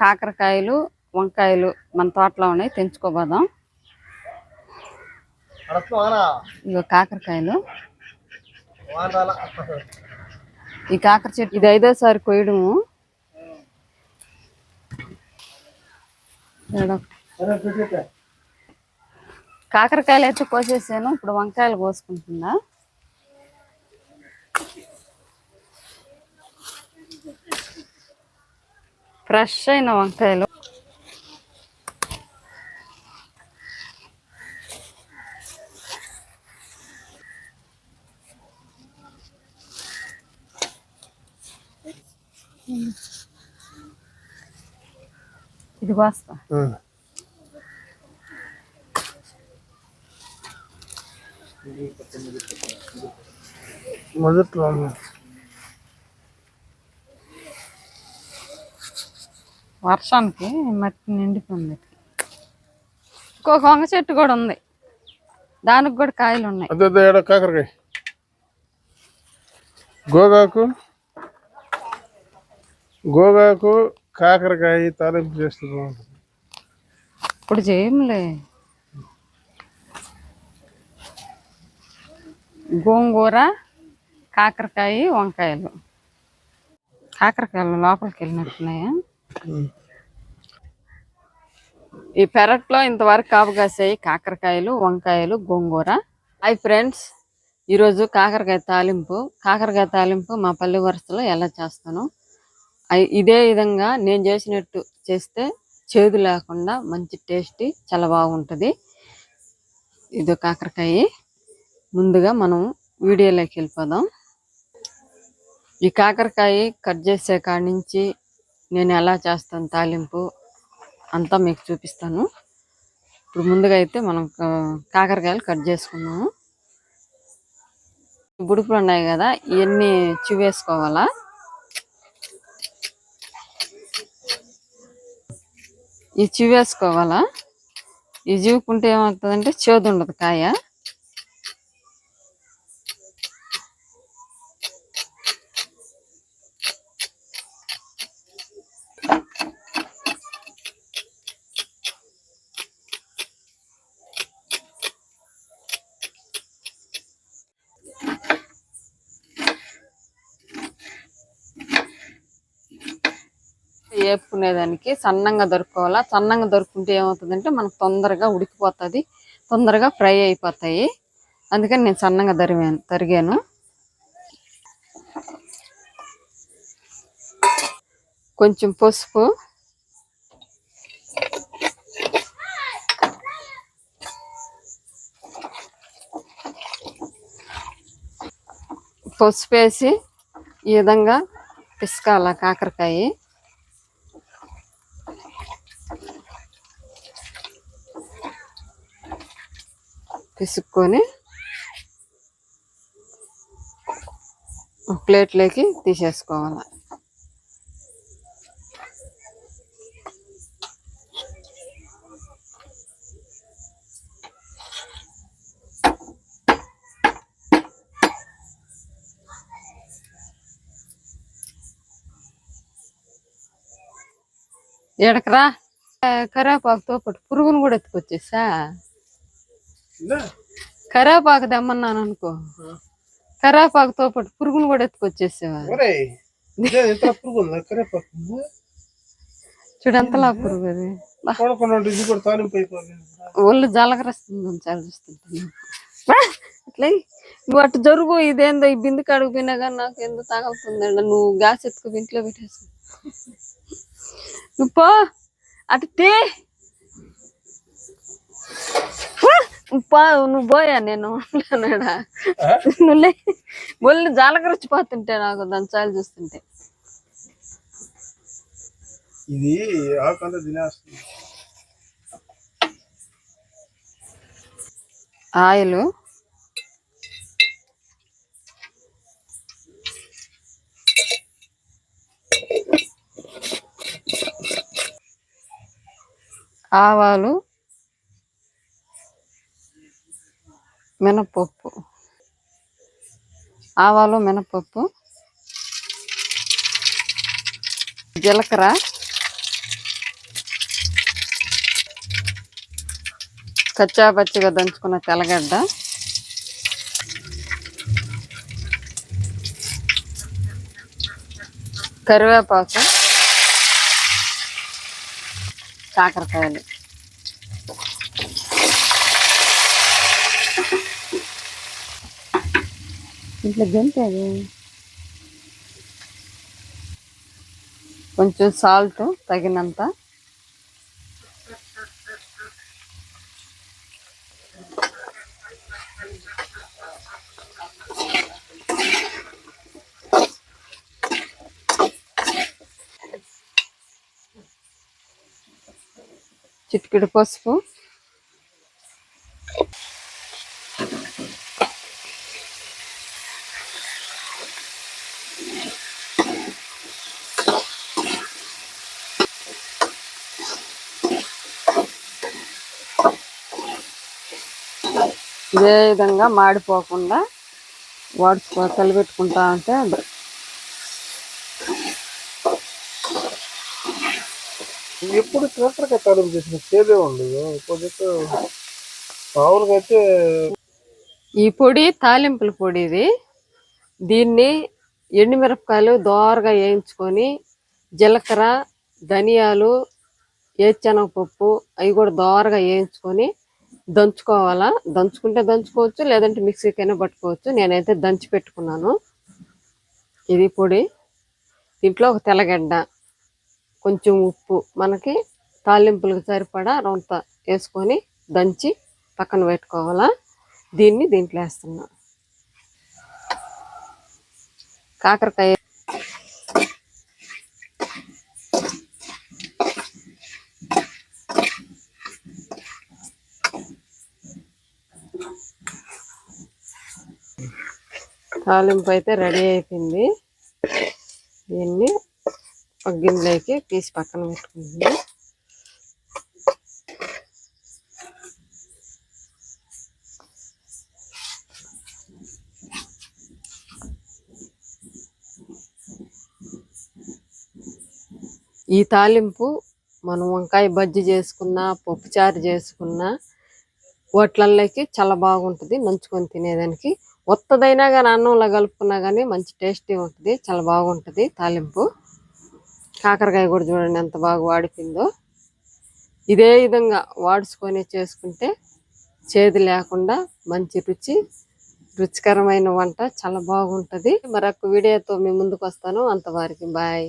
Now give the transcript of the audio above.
కాకరకాయలు వంకాయలు మన తోటలో ఉన్నాయి తెంచుకోబోదాం. ఇగో కాకరకాయలు. ఈ కాకర చెట్టు ఇది ఐదోసారి కొయ్యడము. కాకరకాయలు అయితే కోసేసాను ఇప్పుడు వంకాయలు కోసుకుంటుందా ఫ్రెష్ అయిన వంకాయలు ఇది కోస్తా మొదట్లో వర్షానికి మట్టి నిండిపోయింది. ఇంకొక వంగ చెట్టు కూడా ఉంది. దానికి కూడా కాయలు ఉన్నాయి. అదే కాకరకాయ. గోగాకు గోగాకు కాకరకాయ తాలింపు చేస్తే బాగుంటుంది. ఇప్పుడు చేయంలే గోంగూర కాకరకాయ వంకాయలు. కాకరకాయలు లోపలికి వెళ్ళినట్టున్నాయా? ఈ పెరట్లో ఇంతవరకు కాపు కాసాయి కాకరకాయలు వంకాయలు గోంగూర. హాయ్ ఫ్రెండ్స్ ఈరోజు కాకరకాయ తాలింపు. కాకరకాయ తాలింపు మా పల్లె వరుసలో ఎలా చేస్తాను? ఇదే విధంగా నేను చేసినట్టు చేస్తే చేదు లేకుండా మంచి టేస్టీ చాలా బాగుంటుంది. ఇది కాకరకాయ. ముందుగా మనం వీడియోలోకి వెళ్ళిపోదాం. ఈ కాకరకాయ కట్ చేసే కాడి నుంచి నేను ఎలా చేస్తాను తాలింపు అంతా మీకు చూపిస్తాను. ఇప్పుడు ముందుగా అయితే మనం కాకరకాయలు కట్ చేసుకున్నాము బుడుపులు ఉన్నాయి కదా ఇవన్నీ చివేసుకోవాలా ఇవి చివేసుకోవాలా ఈ జీవుకుంటే ఏమవుతుందంటే చేదు ఉండదు కాయ. వేపుకునేదానికి సన్నంగా దొరుకోవాలా సన్నంగా దొరుకుంటే ఏమవుతుందంటే మనకు తొందరగా ఉడికిపోతుంది తొందరగా ఫ్రై అయిపోతాయి. అందుకని నేను సన్నంగా తరిగాను తరిగాను. కొంచెం పసుపు. పసుపు వేసి ఈ విధంగా పిసకాల కాకరకాయ. పిసుక్కొని ప్లేట్లోకి తీసేసుకోవాలి. ఎడకరా కరేపాకుతో పాటు పురుగును కూడా ఎత్తుకొచ్చేసా? కరేపాకు తెమ్మన్నాను అనుకో. కరేపాకుతో పాటు పురుగును కూడా ఎత్తుకొచ్చేసేవా ఒరేయ్, ఇదే ఎంత పురుగు అది. ఒళ్ళు అట్లే. నువ్వు అటు జరుగు ఇదేందో ఈ బిందు కడుగు పోయినా కానీ నాకు ఎందు తగలుతుందండి నువ్వు గ్యాస్ ఎత్తుకు ఇంట్లో పెట్టేసి నువ్వు పో అటు తే. నువ్వు పోయా నేను ఉండలేనాడా నువ్వు లే ఒళ్ళు జాలకరచిపోతుంటే నాకు దాని చాలు చూస్తుంటే. ఇది తినేస్తుంది ఆయిల్. ఆవాలు. మినపప్పు. ఆవాలు మినపప్పు. జీలకర్ర. కచ్చాపచ్చిగా దంచుకున్న తెల్లగడ్డ. కరివేపాకు. కాకరకాయలు. ఇట్లా గంతేది కొంచెం సాల్ట్ తగినంత. చిటికెడు పసుపు. ఇదే విధంగా మాడిపోకుండా వాడుకో కలిపెట్టుకుంటా ఉంటే ఎప్పుడు కాకరకాయ తాలింపు చేసిన చేదే ఉండదు కొద్దిగా మామూలుగా అయితే ఈ పొడి తాలింపుల పొడి ఇది. దీన్ని ఎండుమిరపకాయలు దోరగా వేయించుకొని జీలకర్ర ధనియాలు ఏచెనగపప్పు అవి కూడా దోరగా వేయించుకొని దంచుకోవాలా? దంచుకుంటే దంచుకోవచ్చు లేదంటే మిక్సీకైనా పట్టుకోవచ్చు. నేనైతే దంచి పెట్టుకున్నాను. ఇది పొడి. దీంట్లో ఒక తెల్లగడ్డ కొంచెం ఉప్పు మనకి తాలింపులకు సరిపడా రొంత వేసుకొని దంచి పక్కన పెట్టుకోవాలా? దీన్ని దీంట్లో వేస్తున్నా. కాకరకాయ తాలింపు అయితే రెడీ అయిపోయింది. దీన్ని ఒక గిన్నెలోకి తీసి పక్కన పెట్టుకుంది ఈ తాలింపు మనం వంకాయ బజ్జి చేసుకున్నా పప్పుచారు చేసుకున్నా వాటిలలోకి చాలా బాగుంటుంది. నంచుకొని తినేదానికి ఒత్తదైనా కానీ అన్నంలో కలుపుకున్నా కానీ మంచి టేస్టీ ఉంటుంది చాలా బాగుంటుంది తాలింపు. కాకరకాయ కూడా చూడండి ఎంత బాగా వాడిపోయిందో ఇదే విధంగా వాడుచుకొని చేసుకుంటే చేదు లేకుండా మంచి రుచి రుచికరమైన వంట చాలా బాగుంటుంది. మరొక వీడియోతో మీ ముందుకు వస్తాను. అంతవరకు బాయ్.